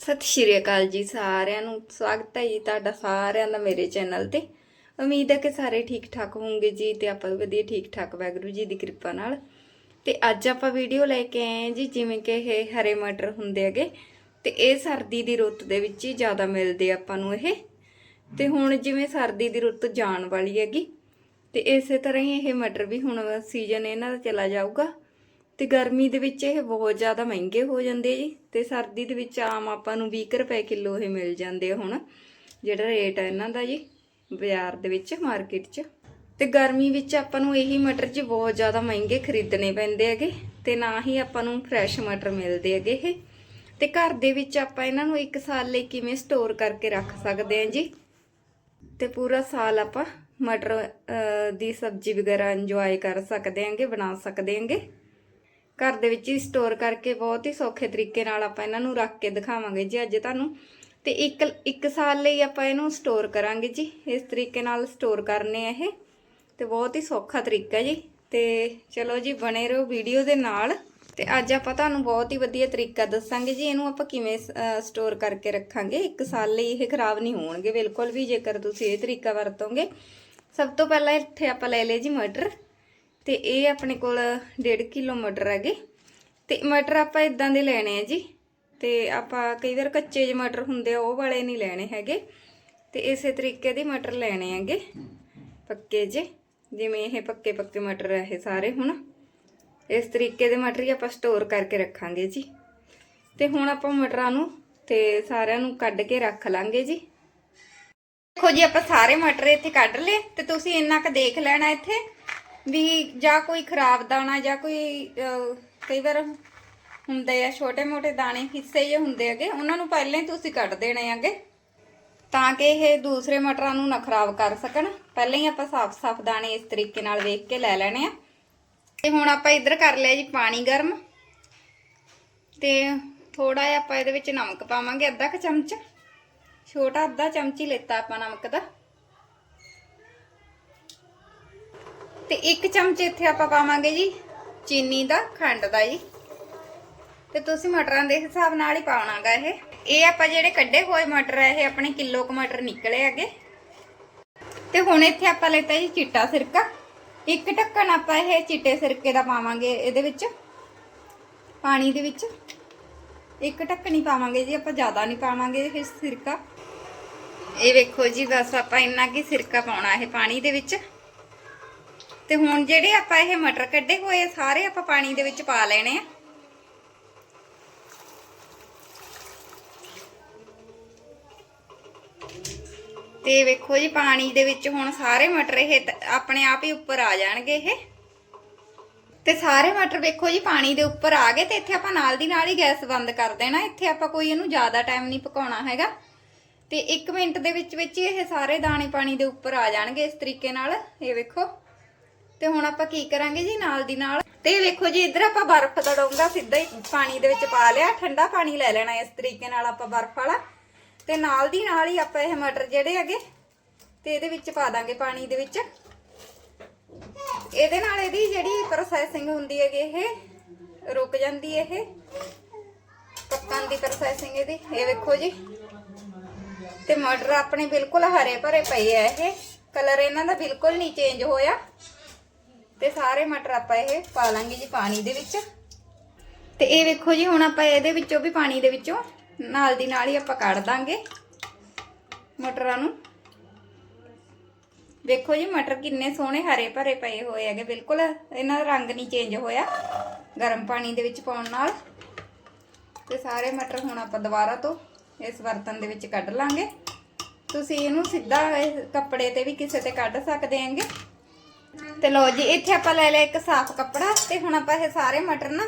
ਸਤਿ ਸ਼੍ਰੀ ਅਕਾਲ ਜੀ ਸਾਰਿਆਂ ਨੂੰ। ਸਵਾਗਤ ਹੈ ਜੀ ਤੁਹਾਡਾ ਸਾਰਿਆਂ ਦਾ ਮੇਰੇ ਚੈਨਲ ਤੇ। ਉਮੀਦ ਹੈ ਕਿ ਸਾਰੇ ਠੀਕ ਠਾਕ ਹੋਵੋਗੇ ਜੀ ਤੇ ਆਪਾਂ ਵੀ ਵਧੀਆ ਠੀਕ ਠਾਕ ਵਾਹਿਗੁਰੂ ਜੀ ਦੀ ਕਿਰਪਾ ਨਾਲ। ਤੇ ਅੱਜ ਆਪਾਂ ਵੀਡੀਓ ਲੈ ਕੇ ਆਏ ਜੀ, ਜਿਵੇਂ ਕਿ ਇਹ ਹਰੇ ਮਟਰ ਹੁੰਦੇ ਹੈਗੇ। ਤੇ ਇਹ ਸਰਦੀ ਦੀ ਰੁੱਤ ਦੇ ਵਿੱਚ ਹੀ ਜ਼ਿਆਦਾ ਮਿਲਦੇ ਆਪਾਂ ਨੂੰ ਇਹ। ਤੇ ਹੁਣ ਜਿਵੇਂ ਸਰਦੀ ਦੀ ਰੁੱਤ ਜਾਣ ਵਾਲੀ ਹੈਗੀ, ਤੇ ਇਸੇ ਤਰ੍ਹਾਂ ਹੀ ਇਹ ਮਟਰ ਵੀ ਹੁਣ ਸੀਜ਼ਨ ਇਹਨਾਂ ਦਾ ਚਲਾ ਜਾਊਗਾ। ਤੇ ਗਰਮੀ ਦੇ ਵਿੱਚ ਇਹ ਬਹੁਤ ਜ਼ਿਆਦਾ ਮਹਿੰਗੇ ਹੋ ਜਾਂਦੇ ਜੀ। ਤੇ ਸਰਦੀ ਦੇ ਵਿੱਚ ਆਮ ਆਪਾਂ ਨੂੰ 20 ਕੁ ਰੁਪਏ ਕਿਲੋ ਇਹ ਮਿਲ ਜਾਂਦੇ ਆ ਹੁਣ। ਜਿਹੜਾ ਰੇਟ ਹੈ ਇਹਨਾਂ ਦਾ ਜੀ, ਬਾਜ਼ਾਰ ਦੇ ਵਿੱਚ, ਮਾਰਕੀਟ 'ਚ। ਤੇ ਗਰਮੀ ਵਿੱਚ ਆਪਾਂ ਨੂੰ ਇਹੀ ਮਟਰ ਜੀ ਬਹੁਤ ਜ਼ਿਆਦਾ ਮਹਿੰਗੇ ਖਰੀਦਣੇ ਪੈਂਦੇ ਹੈਗੇ। ਤੇ ਨਾ ਹੀ ਆਪਾਂ ਨੂੰ ਫਰੈਸ਼ ਮਟਰ ਮਿਲਦੇ ਹੈਗੇ ਇਹ। ਤੇ ਘਰ ਦੇ ਵਿੱਚ ਆਪਾਂ ਇਹਨਾਂ ਨੂੰ 1 ਸਾਲ ਲਈ ਕਿਵੇਂ ਸਟੋਰ ਕਰਕੇ ਰੱਖ ਸਕਦੇ ਹਾਂ ਜੀ? ਤੇ ਪੂਰਾ ਸਾਲ ਆਪਾਂ ਮਟਰ ਦੀ ਸਬਜ਼ੀ ਵਗੈਰਾ ਇੰਜੋਏ ਕਰ ਸਕਦੇ ਹਾਂਗੇ, ਬਣਾ ਸਕਦੇ ਹਾਂਗੇ। ਘਰ ਦੇ ਵਿੱਚ ਹੀ ਸਟੋਰ ਕਰਕੇ ਬਹੁਤ ਹੀ ਸੌਖੇ ਤਰੀਕੇ ਨਾਲ ਆਪਾਂ ਇਹਨਾਂ ਨੂੰ ਰੱਖ ਕੇ ਦਿਖਾਵਾਂਗੇ ਜੀ ਅੱਜ ਤੁਹਾਨੂੰ। ਤੇ ਇੱਕ ਇੱਕ ਸਾਲ ਲਈ ਆਪਾਂ ਇਹਨੂੰ ਸਟੋਰ ਕਰਾਂਗੇ ਜੀ। ਇਸ ਤਰੀਕੇ ਨਾਲ ਸਟੋਰ ਕਰਨੇ ਆ ਇਹ। ਤੇ ਬਹੁਤ ਹੀ ਸੌਖਾ ਤਰੀਕਾ ਜੀ। ਤੇ ਚਲੋ ਜੀ, ਬਣੇ ਰਹੋ ਵੀਡੀਓ ਦੇ ਨਾਲ। ਤੇ ਅੱਜ ਆਪਾਂ ਤੁਹਾਨੂੰ ਬਹੁਤ ਹੀ ਵਧੀਆ ਤਰੀਕਾ ਦੱਸਾਂਗੇ ਜੀ। ਇਹਨੂੰ ਆਪਾਂ ਕਿਵੇਂ ਸਟੋਰ ਕਰਕੇ ਰੱਖਾਂਗੇ। ਇੱਕ ਸਾਲ ਲਈ ਇਹ ਖਰਾਬ ਨਹੀਂ ਹੋਣਗੇ। ਬਿਲਕੁਲ ਵੀ ਜੇਕਰ ਤੁਸੀਂ ਇਹ ਤਰੀਕਾ ਵਰਤੋਗੇ। ਸਭ ਤੋਂ ਪਹਿਲਾਂ ਇੱਥੇ ਆਪਾਂ ਲੈ ਲਏ ਜੀ ਮਟਰ। ਤੇ ਇਹ ਆਪਣੇ ਕੋਲ 1.5 ਕਿਲੋ ਮਟਰ ਹੈਗੇ। ਤੇ ਮਟਰ ਆਪਾਂ ਇਦਾਂ ਦੇ ਲੈਣੇ ਆ ਜੀ। ਤੇ ਆਪਾਂ ਕਈ ਵਾਰ ਕੱਚੇ ਜਿਹੇ ਮਟਰ ਹੁੰਦੇ ਆ, ਉਹ ਵਾਲੇ ਨਹੀਂ ਲੈਣੇ ਹੈਗੇ। ਤੇ ਇਸੇ ਤਰੀਕੇ ਦੇ ਮਟਰ ਲੈਣੇ ਹੈਗੇ, ਪੱਕੇ ਜੇ। ਜਿਵੇਂ ਇਹ ਪੱਕੇ ਪੱਕੇ ਮਟਰ ਆ ਇਹ ਸਾਰੇ ਹੁਣ। ਇਸ ਤਰੀਕੇ ਦੇ ਮਟਰ ਹੀ ਆਪਾਂ ਸਟੋਰ ਕਰਕੇ ਰੱਖਾਂਗੇ ਜੀ। ਤੇ ਹੁਣ ਆਪਾਂ ਮਟਰਾਂ ਨੂੰ ਤੇ ਸਾਰਿਆਂ ਨੂੰ ਕੱਢ ਕੇ ਰੱਖ ਲਾਂਗੇ ਜੀ। ਦੇਖੋ ਜੀ, ਆਪਾਂ ਸਾਰੇ ਮਟਰ ਇੱਥੇ ਕੱਢ ਲਏ। ਤੇ ਤੁਸੀਂ ਇੰਨਾ ਕੁ ਦੇਖ ਲੈਣਾ ਇੱਥੇ। ਵੀ ਜਾਂ ਕੋਈ ਖਰਾਬ ਦਾਣਾ ਜਾਂ ਕੋਈ ਅਹ, ਕਈ ਵਾਰ ਹੁੰਦੇ ਆ ਛੋਟੇ ਮੋਟੇ ਦਾਣੇ ਹਿੱਸੇ ਜੇ ਹੁੰਦੇ ਹੈਗੇ ਉਹਨਾਂ ਨੂੰ ਪਹਿਲਾਂ ਹੀ ਤੁਸੀਂ ਕੱਢ ਦੇਣੇ ਹੈਗੇ ਤਾਂ ਕਿ ਇਹ ਦੂਸਰੇ ਮਟਰਾਂ ਨੂੰ ਨਾ ਖਰਾਬ ਕਰ ਸਕਣ। ਪਹਿਲਾਂ ਹੀ ਆਪਾਂ ਸਾਫ਼-ਸਾਫ਼ ਦਾਣੇ ਇਸ ਤਰੀਕੇ ਨਾਲ ਵੇਖ ਕੇ ਲੈ ਲੈਣੇ ਆ। ਤੇ ਹੁਣ ਆਪਾਂ ਇੱਧਰ ਕਰ ਲਿਆ ਜੀ ਪਾਣੀ ਗਰਮ। ਤੇ ਥੋੜਾ ਜਿਹਾ ਆਪਾਂ ਇਹਦੇ ਵਿੱਚ ਨਮਕ ਪਾਵਾਂਗੇ ਅੱਧਾ ਕੁ ਚਮਚ। ਛੋਟਾ ਅੱਧਾ ਚਮਚ ਹੀ ਲੈਤਾ ਆਪਾਂ ਨਮਕ ਦਾ। ਤੇ ਇੱਕ ਚਮਚ ਇੱਥੇ ਆਪਾਂ ਪਾਵਾਂਗੇ ਜੀ ਚੀਨੀ ਦਾ ਖੰਡ ਦਾ ਜੀ। ਤੇ ਤੁਸੀਂ ਮਟਰਾਂ ਦੇ ਹਿਸਾਬ ਨਾਲ ਹੀ ਪਾਉਣਾਗਾ ਇਹ। ਇਹ ਆਪਾਂ ਜਿਹੜੇ ਕੱਢੇ ਹੋਏ ਮਟਰ ਆ, ਇਹ ਆਪਣੇ ਕਿਲੋ ਕੁ ਮਟਰ ਨਿਕਲੇ ਹੈਗੇ। ਤੇ ਹੁਣ ਇੱਥੇ ਆਪਾਂ ਲੈਤਾ ਜੀ ਚਿੱਟਾ ਸਿਰਕਾ। ਇੱਕ ਢੱਕਣ ਆਪਾਂ ਇਹ ਚਿੱਟੇ ਸਿਰਕੇ ਦਾ ਪਾਵਾਂਗੇ ਇਹਦੇ ਵਿੱਚ। ਪਾਣੀ ਦੇ ਵਿੱਚ। ਇੱਕ ਢੱਕਣੀ ਪਾਵਾਂਗੇ ਜੀ, ਆਪਾਂ ਜ਼ਿਆਦਾ ਨਹੀਂ ਪਾਵਾਂਗੇ ਇਹ ਸਿਰਕਾ। ਇਹ ਵੇਖੋ ਜੀ, ਬਸ ਆਪਾਂ ਇੰਨਾ ਕੀ ਸਿਰਕਾ ਪਾਉਣਾ ਇਹ ਪਾਣੀ ਦੇ ਵਿੱਚ। ਤੇ ਹੁਣ ਜਿਹੜੇ ਆਪਾਂ ਇਹ ਮਟਰ ਕੱਢੇ ਹੋਏ ਆ, ਸਾਰੇ ਆਪਾਂ ਪਾਣੀ ਦੇ ਵਿੱਚ ਪਾ ਲੈਣੇ ਆ। ਤੇ ਵੇਖੋ ਜੀ ਪਾਣੀ ਦੇ ਵਿੱਚ ਹੁਣ ਸਾਰੇ ਮਟਰ ਇਹ ਆਪਣੇ ਆਪ ਹੀ ਉੱਪਰ ਆ ਜਾਣਗੇ ਇਹ। ਤੇ ਸਾਰੇ ਮਟਰ ਵੇਖੋ ਜੀ ਪਾਣੀ ਦੇ ਉੱਪਰ ਆ ਗਏ ਤੇ ਇੱਥੇ ਆਪਾਂ ਨਾਲ ਦੀ ਨਾਲ ਹੀ ਗੈਸ ਬੰਦ ਕਰ ਦੇਣਾ। ਇੱਥੇ ਆਪਾਂ ਕੋਈ ਇਹਨੂੰ ਜ਼ਿਆਦਾ ਟਾਈਮ ਨਹੀਂ ਪਕਾਉਣਾ ਹੈਗਾ। ਤੇ 1 ਮਿੰਟ ਦੇ ਵਿੱਚ ਵਿੱਚ ਹੀ ਇਹ ਸਾਰੇ ਦਾਣੇ ਪਾਣੀ ਦੇ ਉੱਪਰ ਆ ਜਾਣਗੇ ਇਸ ਤਰੀਕੇ ਨਾਲ। ਇਹ ਵੇਖੋ। ਤੇ ਹੁਣ ਆਪਾਂ ਕੀ ਕਰਾਂਗੇ ਜੀ ਨਾਲ ਦੀ ਨਾਲ? ਤੇ ਵੇਖੋ ਜੀ, ਇੱਧਰ ਆਪਾਂ ਬਰਫ਼ ਦਾ ਡੋਂਗਾ ਸਿੱਧਾ ਹੀ ਪਾਣੀ ਦੇ ਵਿੱਚ ਪਾ ਲਿਆ, ਠੰਡਾ ਪਾਣੀ ਲੈ ਲੈਣਾ ਇਸ ਤਰੀਕੇ ਨਾਲ ਆਪਾਂ ਬਰਫ਼ ਵਾਲਾ। ਤੇ ਨਾਲ ਦੀ ਨਾਲ ਹੀ ਆਪਾਂ ਇਹ ਮਟਰ ਜਿਹੜੇ ਹੈਗੇ, ਤੇ ਇਹਦੇ ਵਿੱਚ ਪਾ ਦਾਂਗੇ ਪਾਣੀ ਦੇ ਵਿੱਚ। ਇਹਦੇ ਨਾਲ ਇਹਦੀ ਜਿਹੜੀ ਪ੍ਰੋਸੈਸਿੰਗ ਹੁੰਦੀ ਹੈਗੀ, ਇਹ ਰੁਕ ਜਾਂਦੀ ਹੈ ਇਹ। ਪੱਕਣ ਦੀ ਪ੍ਰੋਸੈਸਿੰਗ ਇਹਦੀ। ਇਹ ਵੇਖੋ ਜੀ। ਤੇ ਮਟਰ ਆਪਣੇ ਬਿਲਕੁਲ ਹਰੇ ਭਰੇ ਪਏ ਆ ਇਹ। ਕਲਰ ਇਹਨਾਂ ਦਾ ਬਿਲਕੁਲ ਨਹੀਂ ਚੇਂਜ ਹੋਇਆ। ਤੇ ਸਾਰੇ ਮਟਰ ਆਪਾਂ ਇਹ ਪਾ ਲਾਂਗੇ ਜੀ ਪਾਣੀ ਦੇ ਵਿੱਚ। ਤੇ ਇਹ ਵੇਖੋ ਜੀ, ਹੁਣ ਆਪਾਂ ਇਹਦੇ ਵਿੱਚੋਂ ਵੀ ਪਾਣੀ ਦੇ ਵਿੱਚੋਂ ਨਾਲ ਦੀ ਨਾਲ ਹੀ ਆਪਾਂ ਕੱਢ ਦਾਂਗੇ ਮਟਰਾਂ ਨੂੰ। ਵੇਖੋ ਜੀ, ਮਟਰ ਕਿੰਨੇ ਸੋਹਣੇ ਹਰੇ ਭਰੇ ਪਏ ਹੋਏ ਹੈਗੇ, ਬਿਲਕੁਲ ਇਹਨਾਂ ਦਾ ਰੰਗ ਨਹੀਂ ਚੇਂਜ ਹੋਇਆ ਗਰਮ ਪਾਣੀ ਦੇ ਵਿੱਚ ਪਾਉਣ ਨਾਲ। ਤੇ ਸਾਰੇ ਮਟਰ ਹੁਣ ਆਪਾਂ ਦੁਬਾਰਾ ਤੋਂ ਇਸ ਬਰਤਨ ਦੇ ਵਿੱਚ ਕੱਢ ਲਾਂਗੇ। ਤੁਸੀਂ ਇਹਨੂੰ ਸਿੱਧਾ ਇਹ ਕੱਪੜੇ ਤੇ ਵੀ ਕਿਸੇ ਤੇ ਕੱਢ ਸਕਦੇ ਹੈਗੇ। ਤੇ ਲਓ ਜੀ, ਇੱਥੇ ਆਪਾਂ ਲੈ ਲਿਆ ਇੱਕ ਸਾਫ਼ ਕੱਪੜਾ ਤੇ ਹੁਣ ਆਪਾਂ ਇਹ ਸਾਰੇ ਮਟਰ ਨਾ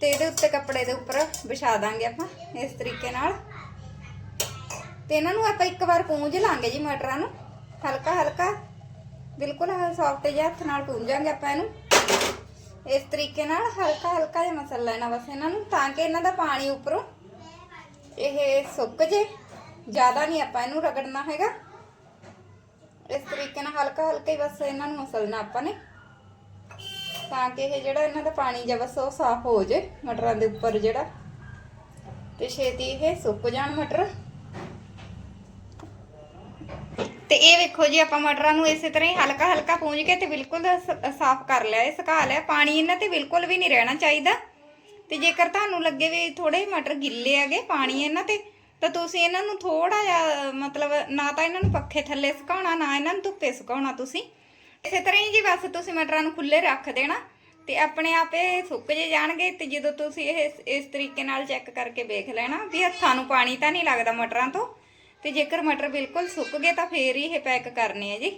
ਤੇ ਇਹਦੇ ਉੱਤੇ ਕੱਪੜੇ ਦੇ ਉੱਪਰ ਵਿਛਾ ਦਾਂਗੇ ਆਪਾਂ ਇਸ ਤਰੀਕੇ ਨਾਲ। ਤੇ ਇਹਨਾਂ ਨੂੰ ਆਪਾਂ ਇੱਕ ਵਾਰ ਪੂੰਝ ਲਾਂਗੇ ਜੀ ਮਟਰਾਂ ਨੂੰ, ਹਲਕਾ ਹਲਕਾ, ਬਿਲਕੁਲ ਸੌਫਟ ਜਿਹਾ ਹੱਥ ਨਾਲ ਪੂੰਝਾਂਗੇ ਆਪਾਂ ਇਹਨੂੰ। ਇਸ ਤਰੀਕੇ ਨਾਲ ਹਲਕਾ ਹਲਕਾ ਜਿਹਾ ਮਸਲ ਲੈਣਾ ਬਸ ਇਹਨਾਂ ਨੂੰ, ਤਾਂ ਕਿ ਇਹਨਾਂ ਦਾ ਪਾਣੀ ਉੱਪਰੋਂ ਇਹ ਸੁੱਕ ਜੇ, ਜ਼ਿਆਦਾ ਨਹੀਂ ਆਪਾਂ ਇਹਨੂੰ ਰਗੜਨਾ ਹੈਗਾ। ਇਸ ਤਰੀਕੇ ਨਾਲ ਹਲਕਾ ਹਲਕਾ ਹੀ ਬਸ ਇਹਨਾਂ ਨੂੰ ਮਸਲਣਾ ਆਪਾਂ ਨੇ। ਤਾਂ ਕਿ ਇਹ ਜਿਹੜਾ ਇਹਨਾਂ ਦਾ ਪਾਣੀ ਜਿਹਾ ਬਸ ਉਹ ਸਾਫ਼ ਹੋ ਜੇ ਮਟਰਾਂ ਦੇ ਉੱਪਰ ਜਿਹੜਾ। ਤੇ ਛੇਤੀ ਇਹ ਸੁੱਕ ਜਾਣ ਮਟਰ। ਤੇ ਇਹ ਵੇਖੋ ਜੀ ਆਪਾਂ ਮਟਰਾਂ ਨੂੰ ਇਸੇ ਤਰ੍ਹਾਂ ਹੀ ਹਲਕਾ ਹਲਕਾ ਪੂੰਝ ਕੇ ਤੇ ਬਿਲਕੁਲ ਸਾਫ਼ ਕਰ ਲਿਆ, ਇਹ ਸੁਕਾ ਲਿਆ। ਪਾਣੀ ਇਹਨਾਂ ਤੇ ਬਿਲਕੁਲ ਵੀ ਨਹੀਂ ਰਹਿਣਾ ਚਾਹੀਦਾ। ਤੇ ਜੇਕਰ ਤੁਹਾਨੂੰ ਲੱਗੇ ਵੀ ਥੋੜੇ ਮਟਰ ਗਿੱਲੇ ਹੈਗੇ ਪਾਣੀ ਇਹਨਾਂ ਤੇ ਤਾਂ ਤੁਸੀਂ ਇਹਨਾਂ ਨੂੰ ਥੋੜਾ ਜਿਹਾ, ਮਤਲਬ ਨਾ ਤਾਂ ਇਹਨਾਂ ਨੂੰ ਪੱਖੇ ਥੱਲੇ ਸੁਕਾਉਣਾ, ਨਾ ਇਹਨਾਂ ਨੂੰ ਧੁੱਪੇ ਸੁਕਾਉਣਾ ਤੁਸੀਂ। ਇਸੇ ਤਰ੍ਹਾਂ ਹੀ ਜੀ ਬਸ ਤੁਸੀਂ ਮਟਰਾਂ ਨੂੰ ਖੁੱਲੇ ਰੱਖ ਦੇਣਾ ਤੇ ਆਪਣੇ ਆਪ ਇਹ ਸੁੱਕ ਜੇ ਜਾਣਗੇ ਤੇ ਜਦੋਂ ਤੁਸੀਂ ਇਹ ਇਸ ਤਰੀਕੇ ਨਾਲ ਚੈੱਕ ਕਰਕੇ ਵੇਖ ਲੈਣਾ ਵੀ ਹੱਥਾਂ ਨੂੰ ਪਾਣੀ ਤਾਂ ਨਹੀਂ ਲੱਗਦਾ ਮਟਰਾਂ ਤੋਂ। ਤੇ ਜੇਕਰ ਮਟਰ ਬਿਲਕੁਲ ਸੁੱਕ ਗਏ ਤਾਂ ਫੇਰ ਹੀ ਇਹ ਪੈਕ ਕਰਨੇ ਆ ਜੀ।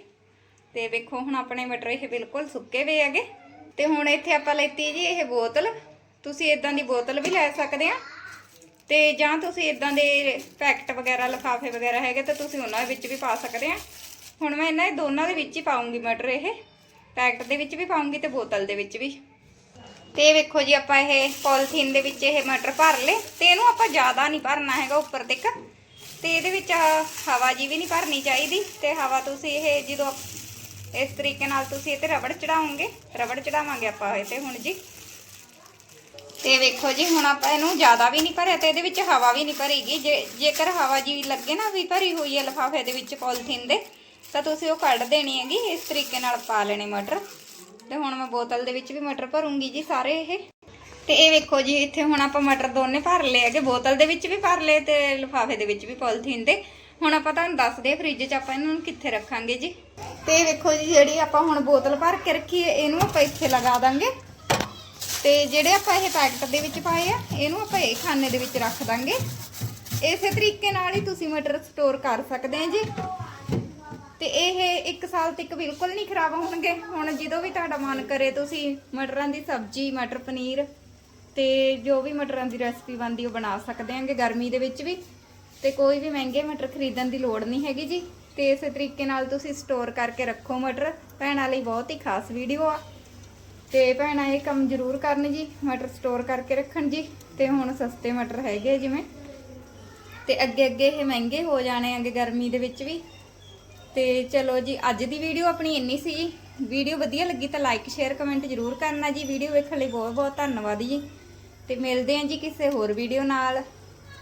ਤੇ ਵੇਖੋ ਹੁਣ ਆਪਣੇ ਮਟਰ ਇਹ ਬਿਲਕੁਲ ਸੁੱਕੇ ਵੇ ਹੈਗੇ। ਤੇ ਹੁਣ ਇੱਥੇ ਆਪਾਂ ਲੈਤੀ ਜੀ ਇਹ ਬੋਤਲ। ਤੁਸੀਂ ਇਦਾਂ ਦੀ ਬੋਤਲ ਵੀ ਲੈ ਸਕਦੇ ਆ। ਤੇ ਜਾਂ ਤੁਸੀਂ ਇਦਾਂ ਦੇ ਪੈਕਟ ਵਗੈਰਾ, ਲਿਫਾਫੇ ਵਗੈਰਾ ਹੈਗੇ ਤਾਂ ਤੁਸੀਂ ਉਹਨਾਂ ਦੇ ਵਿੱਚ ਵੀ ਪਾ ਸਕਦੇ ਆ। ਹੁਣ ਮੈਂ ਇਹਨਾਂ ਦੇ ਦੋਨਾਂ ਦੇ ਵਿੱਚ ਹੀ ਪਾਉਂਗੀ ਮਟਰ ਇਹ। ਪੈਕਟ ਦੇ ਵਿੱਚ ਵੀ ਪਾਉਂਗੀ ਤੇ ਬੋਤਲ ਦੇ ਵਿੱਚ ਵੀ। ਤੇ ਵੇਖੋ ਜੀ, ਆਪਾਂ ਇਹ ਪੋਲੀਥੀਨ ਦੇ ਵਿੱਚ ਇਹ ਮਟਰ ਭਰ ਲਏ ਤੇ ਇਹਨੂੰ ਆਪਾਂ ਜ਼ਿਆਦਾ ਨਹੀਂ ਭਰਨਾ ਹੈਗਾ ਉੱਪਰ ਤੱਕ। ਤੇ ਇਹਦੇ ਵਿੱਚ ਹਵਾ ਜੀ ਵੀ ਨਹੀਂ ਭਰਨੀ ਚਾਹੀਦੀ ਤੇ ਹਵਾ ਤੁਸੀਂ ਇਹ ਜਦੋਂ ਇਸ ਤਰੀਕੇ ਨਾਲ ਤੁਸੀਂ ਇਹ ਤੇ ਰਬੜ ਚੜਾਓਗੇ, ਰਬੜ ਚੜਾਵਾਂਗੇ ਆਪਾਂ ਇਹ ਤੇ ਹੁਣ ਜੀ। ਤੇ ਵੇਖੋ ਜੀ, ਹੁਣ ਆਪਾਂ ਇਹਨੂੰ ਜ਼ਿਆਦਾ ਵੀ ਨਹੀਂ ਭਰਿਆ ਤੇ ਇਹਦੇ ਵਿੱਚ ਹਵਾ ਵੀ ਨਹੀਂ ਭਰੀਗੀ। ਜੇ, ਜੇਕਰ ਹਵਾ ਜੀ ਲੱਗੇ ਨਾ ਵੀ ਭਰੀ ਹੋਈ ਹੈ ਲਿਫਾਫੇ ਦੇ ਵਿੱਚ ਪੋਲੀਥੀਨ ਦੇ, ਤਾਂ ਤੁਸੀਂ ਉਹ ਕੱਢ ਦੇਣੀ ਹੈਗੀ, ਇਸ ਤਰੀਕੇ ਨਾਲ ਪਾ ਲੈਣੇ ਮਟਰ। ਤੇ ਹੁਣ ਮੈਂ ਬੋਤਲ ਦੇ ਵਿੱਚ ਵੀ ਮਟਰ ਭਰੂੰਗੀ ਜੀ ਸਾਰੇ ਇਹ। ਤੇ ਇਹ ਵੇਖੋ ਜੀ, ਇੱਥੇ ਹੁਣ ਆਪਾਂ ਮਟਰ ਦੋਨੇ ਭਰ ਲਏ ਹੈਗੇ, ਬੋਤਲ ਦੇ ਵਿੱਚ ਵੀ ਭਰ ਲਏ ਤੇ ਲਿਫਾਫੇ ਦੇ ਵਿੱਚ ਵੀ ਪੋਲੀਥੀਨ ਦੇ। ਹੁਣ ਆਪਾਂ ਤੁਹਾਨੂੰ ਦੱਸਦੇ ਆ ਫ੍ਰਿਜ 'ਚ ਆਪਾਂ ਇਹਨਾਂ ਨੂੰ ਕਿੱਥੇ ਰੱਖਾਂਗੇ ਜੀ। ਤੇ ਇਹ ਵੇਖੋ ਜੀ, ਜਿਹੜੀ ਆਪਾਂ ਹੁਣ ਬੋਤਲ ਭਰ ਕੇ ਰੱਖੀ ਹੈ, ਇਹਨੂੰ ਆਪਾਂ ਇੱਥੇ ਲਗਾ ਦਾਂਗੇ। ਤੇ ਜਿਹੜੇ ਆਪਾਂ ਇਹ ਪੈਕਟ ਦੇ ਵਿੱਚ ਪਾਏ ਆ, ਇਹਨੂੰ ਆਪਾਂ ਇਹ ਖਾਨੇ ਦੇ ਵਿੱਚ ਰੱਖ ਦਾਂਗੇ। ਇਸੇ ਤਰੀਕੇ ਨਾਲ ਹੀ ਤੁਸੀਂ ਮਟਰ ਸਟੋਰ ਕਰ ਸਕਦੇ ਆ ਜੀ। ਤੇ ਇਹ 1 ਸਾਲ ਤੱਕ ਬਿਲਕੁਲ ਨਹੀਂ ਖਰਾਬ ਹੋਣਗੇ। ਹੁਣ ਜਦੋਂ ਵੀ ਤੁਹਾਡਾ ਮਨ ਕਰੇ ਤੁਸੀਂ ਮਟਰਾਂ ਦੀ ਸਬਜ਼ੀ, ਮਟਰ ਪਨੀਰ ਤੇ ਜੋ ਵੀ ਮਟਰਾਂ ਦੀ ਰੈਸਪੀ ਬਣਦੀ ਉਹ ਬਣਾ ਸਕਦੇ ਆਂਗੇ ਗਰਮੀ ਦੇ ਵਿੱਚ ਵੀ। ਤੇ ਕੋਈ ਵੀ ਮਹਿੰਗੇ ਮਟਰ ਖਰੀਦਣ ਦੀ ਲੋੜ ਨਹੀਂ ਹੈਗੀ ਜੀ। ਤੇ ਇਸੇ ਤਰੀਕੇ ਨਾਲ ਤੁਸੀਂ ਸਟੋਰ ਕਰਕੇ ਰੱਖੋ ਮਟਰ। ਭੈਣਾਂ ਲਈ ਬਹੁਤ ਹੀ ਖਾਸ ਵੀਡੀਓ ਆ। ਤੇ ਭੈਣਾਂ, ਇਹ ਕੰਮ ਜ਼ਰੂਰ ਕਰਨ ਜੀ, ਮਟਰ ਸਟੋਰ ਕਰਕੇ ਰੱਖਣ ਜੀ, ਤੇ ਹੁਣ ਸਸਤੇ ਮਟਰ ਹੈਗੇ ਆ ਜਿਵੇਂ। ਤੇ ਅੱਗੇ ਅੱਗੇ ਇਹ ਮਹਿੰਗੇ ਹੋ ਜਾਣੇ ਆਂਗੇ ਗਰਮੀ ਦੇ ਵਿੱਚ ਵੀ। ਤੇ ਚਲੋ ਜੀ, ਅੱਜ ਦੀ ਵੀਡੀਓ ਆਪਣੀ ਇੰਨੀ ਸੀ ਜੀ। ਵੀਡੀਓ ਵਧੀਆ ਲੱਗੀ ਤਾਂ ਲਾਈਕ ਸ਼ੇਅਰ ਕਮੈਂਟ ਜ਼ਰੂਰ ਕਰਨਾ ਜੀ। ਵੀਡੀਓ ਵੇਖਣ ਲਈ ਬਹੁਤ ਬਹੁਤ ਧੰਨਵਾਦ ਜੀ। ਤੇ ਮਿਲਦੇ ਹਾਂ ਜੀ ਕਿਸੇ ਹੋਰ ਵੀਡੀਓ ਨਾਲ।